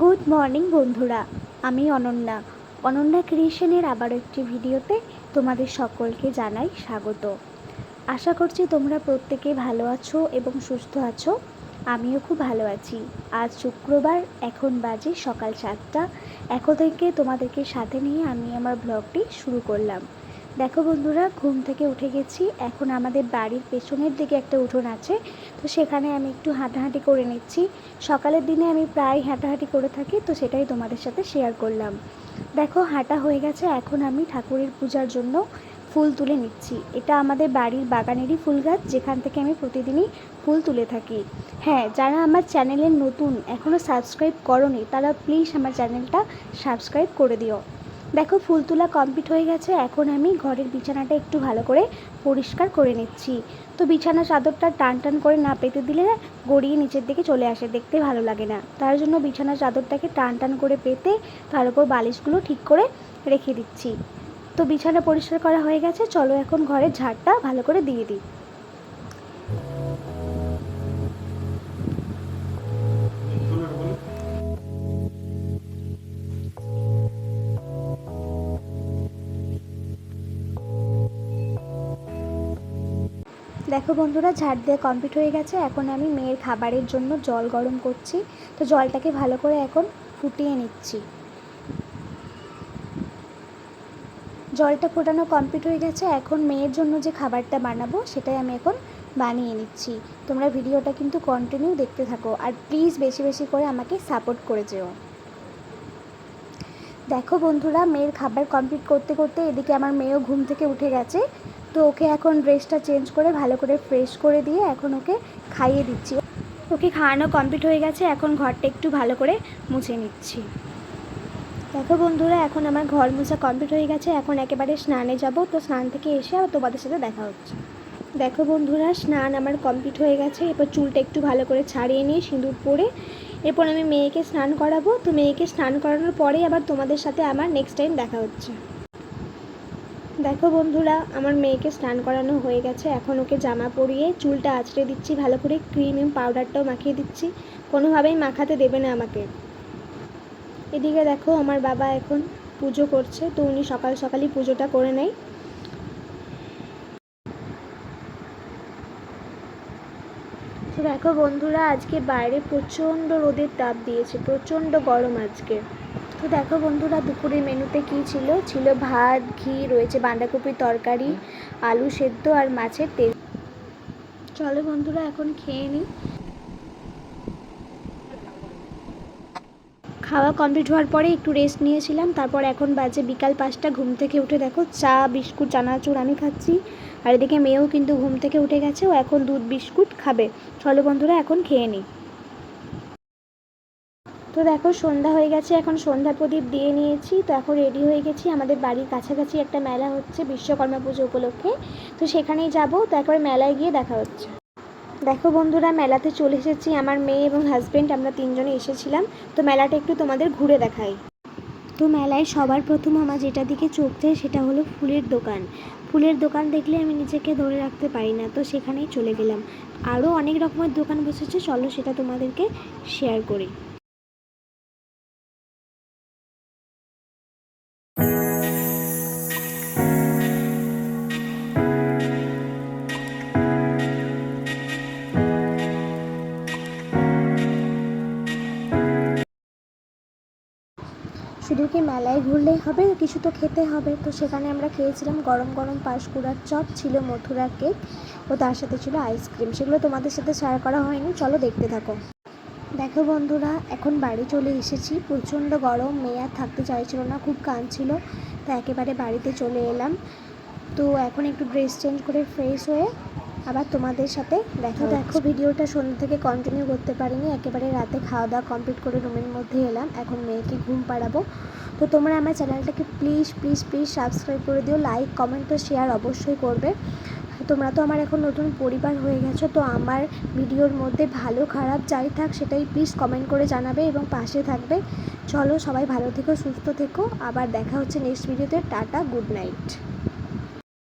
Good morning বন্ধুরা। আমি অনন্যা। অনন্যা ক্রিয়েশনের আবার একটি ভিডিওতে তোমাদের সকলকে জানাই স্বাগত। আশা করছি তোমরা প্রত্যেকে ভালো আছো এবং সুস্থ আছো। আমিও খুব ভালো আছি। আজ শুক্রবার, এখন বাজে সকাল সাতটা। এখন থেকে তোমাদেরকে সাথে নিয়ে আমি আমার ব্লগটি শুরু করলাম। দেখো বন্ধুরা, ঘুম থেকে উঠে গেছি। এখন আমাদের বাড়ির পেছনের দিকে একটা উঠোন আছে। তো সেখানে আমি একটু হাঁটাহাঁটি করে নিচ্ছি। সকালের দিনে আমি প্রায় হাঁটাহাঁটি করে থাকি, তো সেটাই তোমাদের সাথে শেয়ার করলাম। দেখো, হাঁটা হয়ে গেছে। এখন আমি ঠাকুরের পূজার জন্য ফুল তুলে নিচ্ছি। এটা আমাদের বাড়ির বাগানেরই ফুল গাছ, যেখান থেকে আমি প্রতিদিনই ফুল তুলে থাকি। হ্যাঁ যারা আমার চ্যানেলের নতুন এখনও সাবস্ক্রাইব করনি, তারা প্লিজ আমার চ্যানেলটা সাবস্ক্রাইব করে দিও। দেখো, ফুল তোলা কমপ্লিট হয়ে গেছে, এখন আমি ঘরের বিছানাটা একটু ভালো করে পরিষ্কার করে নিচ্ছি। তো বিছানা চাদরটা টান টান করে না পেতে দিলে গড়িয়ে নিচের দিকে চলে আসে, দেখতে ভালো লাগে না। তার জন্য বিছানা চাদরটাকে টান টান করে পেতে তার উপর বালিশগুলো ঠিক করে রেখে দিচ্ছি। তো বিছানা পরিষ্কার করা হয়ে গেছে। চলো এখন ঘরের ঝাড়টা ভালো করে দিয়ে দিই। দেখো বন্ধুরা, ঝাড় দিয়ে কমপ্লিট হয়ে গেছে। এখন আমি মেয়ের খাবারের জন্য জল গরম করছি। তো জলটাকে ভালো করে এখন ফুটিয়ে নিচ্ছি। জলটা ফোটানো কমপ্লিট হয়ে গেছে, এখন মেয়ের জন্য যে খাবারটা বানাবো সেটাই আমি এখন বানিয়ে নিচ্ছি। তোমরা ভিডিওটা কিন্তু কন্টিনিউ দেখতে থাকো আর প্লিজ বেশি বেশি করে আমাকে সাপোর্ট করে যেও। দেখো বন্ধুরা, মেয়ের খাবার কমপ্লিট করতে করতে এদিকে আমার মেয়েও ঘুম থেকে উঠে গেছে, তো ওকে এখন ড্রেসটা চেঞ্জ করে ভালো করে ফ্রেশ করে দিয়ে এখন ওকে খাইয়ে দিচ্ছি। ওকে খাওয়ানো কমপ্লিট হয়ে গেছে, এখন ঘরটা একটু ভালো করে মুছে নিচ্ছি। দেখো বন্ধুরা, এখন আমার ঘর মোছা কমপ্লিট হয়ে গেছে। এখন একেবারে স্নানে যাব। তো স্নান থেকে এসে আবার তোমাদের সাথে দেখা হচ্ছে। দেখো বন্ধুরা, স্নান আমার কমপ্লিট হয়ে গেছে। এরপর চুলটা একটু ভালো করে ছাড়িয়ে নিয়ে সিঁদুর পরে এরপর আমি মেয়েকে স্নান করাবো। তো মেয়েকে স্নান করানোর পরেই আবার তোমাদের সাথে আমার নেক্সট টাইম দেখা হচ্ছে। দেখো বন্ধুরা, আমার মেয়েকে স্নান করানো হয়ে গেছে। এখন ওকে জামা পরিয়ে চুলটা আঁচড়ে দিচ্ছি, ভালো করে ক্রিম পাউডারটাও মাখিয়ে দিচ্ছি। কোনোভাবেই মাখাতে দেবে না আমাকে। এদিকে দেখো, আমার বাবা এখন পুজো করছে, তো উনি সকাল সকালই পুজোটা করে নেয়। তো দেখো বন্ধুরা, আজকে বাইরে প্রচণ্ড রোদের তাপ দিয়েছে, প্রচণ্ড গরম আজকে। তো দেখো বন্ধুরা, দুপুরের মেনুতে কি ছিল? ছিল ভাত, ঘি, রয়েছে বাঁধাকপির তরকারি, আলু সেদ্ধ আর মাছের তেল। চলো বন্ধুরা, এখন খেয়ে নিই খাওয়া কমপ্লিট হওয়ার পরে একটু রেস্ট নিয়েছিলাম। তারপর এখন বাজে বিকাল পাঁচটা, ঘুম থেকে উঠে দেখো চা, বিস্কুট, চানাচুর আমি খাচ্ছি। আর এদিকে মেয়েও কিন্তু ঘুম থেকে উঠে গেছে, ও এখন দুধ, বিস্কুট খাবে। চলো বন্ধুরা, এখন খেয়ে নিই তো দেখো সন্ধ্যা হয়ে গেছে, এখন সন্ধ্যা প্রদীপ দিয়ে নিয়েছি। তো এখন রেডি হয়ে গেছি, আমাদের বাড়ির কাছাকাছি একটা মেলা হচ্ছে, বিশ্বকর্মা পুজো উপলক্ষে। তো সেখানেই যাব, তো একবার মেলায় গিয়ে দেখা হচ্ছে। দেখো বন্ধুরা, মেলাতে চলে এসেছি আমার মেয়ে এবং হাজব্যান্ড আমরা তিনজনে এসেছিলাম। তো মেলাটা একটু তোমাদের ঘুরে দেখাই। তো মেলায় সবার প্রথম আমার যেটা দিকে চোখ যায় সেটা হলো ফুলের দোকান। ফুলের দোকান দেখলে আমি নিজেকে ধরে রাখতে পারি না, তো সেখানেই চলে গেলাম। আরও অনেক রকমের দোকান বসেছে, চলো সেটা তোমাদেরকে শেয়ার করি। কি মেলায় ঘুরলেই হবে, কিছু তো খেতে হবে। তো সেখানে আমরা খেয়েছিলাম গরম গরম পাঁশকুড়ার চপ, ছিল মথুরা কেক ও তার সাথে ছিল আইসক্রিম। সেগুলো তোমাদের সাথে শেয়ার করা হয়নি, চলো দেখতে থাকো। দেখো বন্ধুরা, এখন বাড়ি চলে এসেছি। প্রচণ্ড গরম, মেয়ে আর থাকতে চাইছিল না, খুব কাঁদছিল। তো একেবারে বাড়িতে চলে এলাম। তো এখন একটু ড্রেস চেঞ্জ করে ফ্রেশ হয়ে আবার তোমাদের সাথে দেখা দেখো। ভিডিওটা সন্ধ্যা থেকে কন্টিনিউ করতে পারিনি। একেবারে রাতে খাওয়া দাওয়া কমপ্লিট করে রুমের মধ্যে এলাম। এখন মেয়েকে ঘুম পাড়াবো। তো তোমরা আমার চ্যানেলটাকে প্লিজ প্লিজ প্লিজ সাবস্ক্রাইব করে দিও। লাইক কমেন্ট তো শেয়ার অবশ্যই করবে। তোমরা তো আমার এখন নতুন পরিবার হয়ে গেছো তো আমার ভিডিওর মধ্যে ভালো খারাপ যাই থাক সেটাই প্লিজ কমেন্ট করে জানাবে এবং পাশে থাকবে। চলো সবাই ভালো থেকো সুস্থ থেকো। আবার দেখা হচ্ছে নেক্সট ভিডিওতে টাটা গুড নাইট